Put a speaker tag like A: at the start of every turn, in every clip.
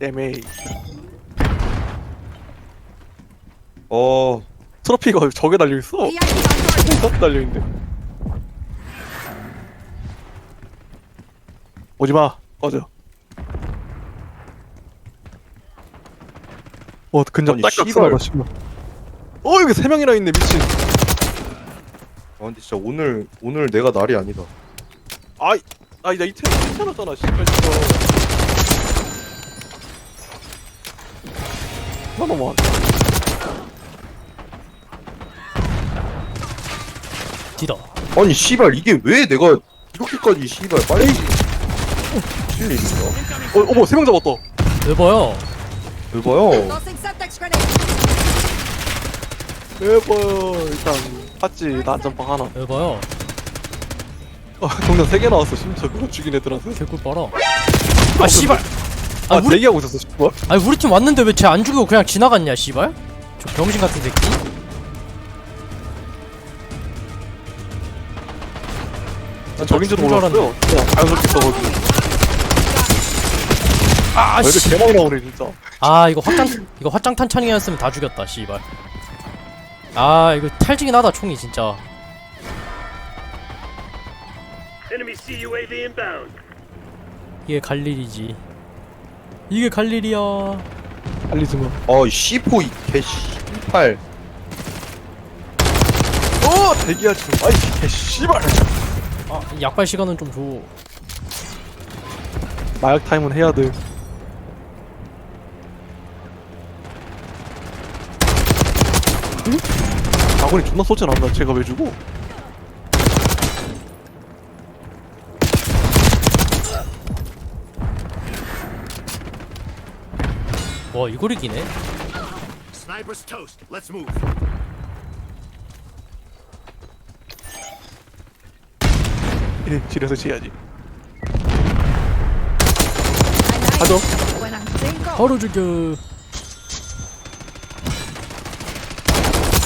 A: 에메이
B: 어
A: 트로피가 저게 달려있어. 딱 달려있는데 오지마. 꺼져. 어 근접
B: 아니,
A: 딱딱
B: 씨발.
A: 쏘다 씨발 어 여기 세 명이나 있네 미친.
B: 아, 근데 진짜 오늘 오늘 내가 날이 아니다.
A: 아이 아이 나 이태 괜찮았잖아 씨발 진짜 나안
C: 뒤다.
B: 아니 씨발 이게 왜 내가 이렇게까지 씨발 빨리 칠 일인가?
A: 어, 어머 세 명 잡았다.
C: 왜 봐요.
B: 왜봐요.
D: Tossing septic grenade.
A: 대박 일단 봤지 나 안전빵 하나.
C: 왜 봐요.
A: 어, 동전 세개 나왔어 심지어. 그거 죽인 애들한테.
C: 개꿀 빨아. 아 씨발
A: 아,
C: 아 우리
A: 대기하고 있었어 씨발.
C: 아니 우리 팀 왔는데 왜 쟤 안 죽이고 그냥 지나갔냐 씨발? 저 병신 같은 새끼.
A: 난
C: 죽은 줄
A: 몰랐어요 그냥 자연스럽게 써가지고
C: 아
A: 애들
C: 씨.
A: 개많이 나오네 진짜.
C: 아 이거 확장 이거 확장 탄창이었으면 다 죽였다 씨발. 아 이거 탈지긴 하다 총이 진짜.
E: Enemy CUAV inbound.
C: 이게 갈 일이지 이게 갈 일이야
A: 알리지
B: 마아 C4 이 개 씨발
A: 어! 대기하지 마 아이 개 씨발
C: 아 약발 시간은 좀 줘.
A: 마약 타임은 해야 돼 응? 아군이 존나 쏘진 않나 제가 왜 주고
C: 와 이걸 이기네.
E: Sniper's toast. Let's move.
A: 이래 지려서 지야지. 가죠?
D: nice when I'm single.
C: 바로 죽여.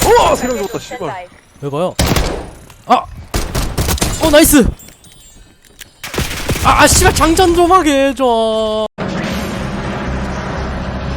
A: 우와 세명 죽었다 씨발.
C: 왜 봐요? 아! 어 나이스! 아, 아 씨발 장전 좀 하게 해줘